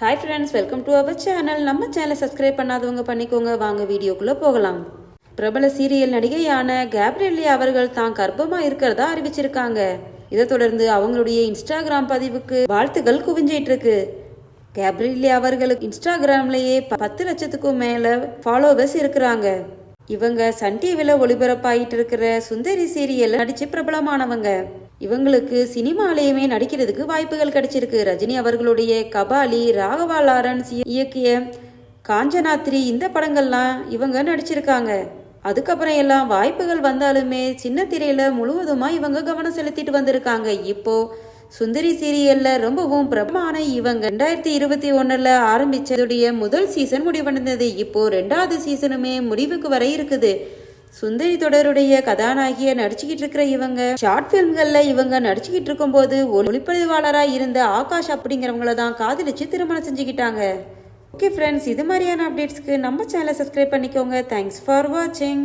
Hi friends welcome to our channel நம்ம சேனலை subscribe பண்ணாதவங்க பண்ணிக்கோங்க. வாங்க வீடியோக்குள்ளே போகலாம். பிரபல சீரியல் நடிகையான கேப்ரியல்லி அவர்கள் தான் கர்ப்பமாக இருக்கிறதா அறிவிச்சிருக்காங்க. இதை தொடர்ந்து அவங்களுடைய இன்ஸ்டாகிராம் பதிவுக்கு வாழ்த்துக்கள் குவிஞ்சிட்டு இருக்கு கேப்ரியல்லி அவர்களுக்கு இன்ஸ்டாகிராம்லேயே பத்து லட்சத்துக்கும் மேலே ஃபாலோவர்ஸ் இருக்கிறாங்க. இவங்க சன் டிவியில் ஒளிபரப்பாயிட்டு இருக்கிற சுந்தரி சீரியல் நடிச்சு பிரபலமானவங்க. இவங்களுக்கு சினிமாலேயுமே நடிக்கிறதுக்கு வாய்ப்புகள் கிடைச்சிருக்கு. ரஜினி அவர்களுடைய கபாலி ராகவா லாரன்ஸ் இயக்கிய காஞ்சனாத்ரி இந்த படங்கள்லாம் இவங்க நடிச்சிருக்காங்க. அதுக்கப்புறம் எல்லாம் வாய்ப்புகள் வந்தாலுமே சின்ன திரையில முழுவதுமா இவங்க கவனம் செலுத்திட்டு வந்திருக்காங்க. இப்போ சுந்தரி சீரியல்ல ரொம்பவும் பிரபலமான இவங்க. ரெண்டாயிரத்தி இருபத்தி ஒன்னுல ஆரம்பிச்சதுடைய முதல் சீசன் முடிவடைந்தது. இப்போ ரெண்டாவது சீசனுமே முடிவுக்கு வர இருக்குது. சுந்தரி தொடருடைய கதாநாயகிய நடிச்சுக்கிட்டு இருக்கிற இவங்க ஷார்ட் பிலிம்கள்ல இவங்க நடிச்சுக்கிட்டு இருக்கும்போது ஒளிப்பதிவாளரா இருந்த ஆகாஷ் அப்படிங்கிறவங்கள தான் காதலிச்சு திருமணம் செஞ்சுக்கிட்டாங்க. ஓகே ஃப்ரெண்ட்ஸ் இது மாதிரியான அப்டேட்ஸ்க்கு நம்ம சேனலை சப்ஸ்கிரைப் பண்ணிக்கோங்க. தேங்க்ஸ் ஃபார் வாட்சிங்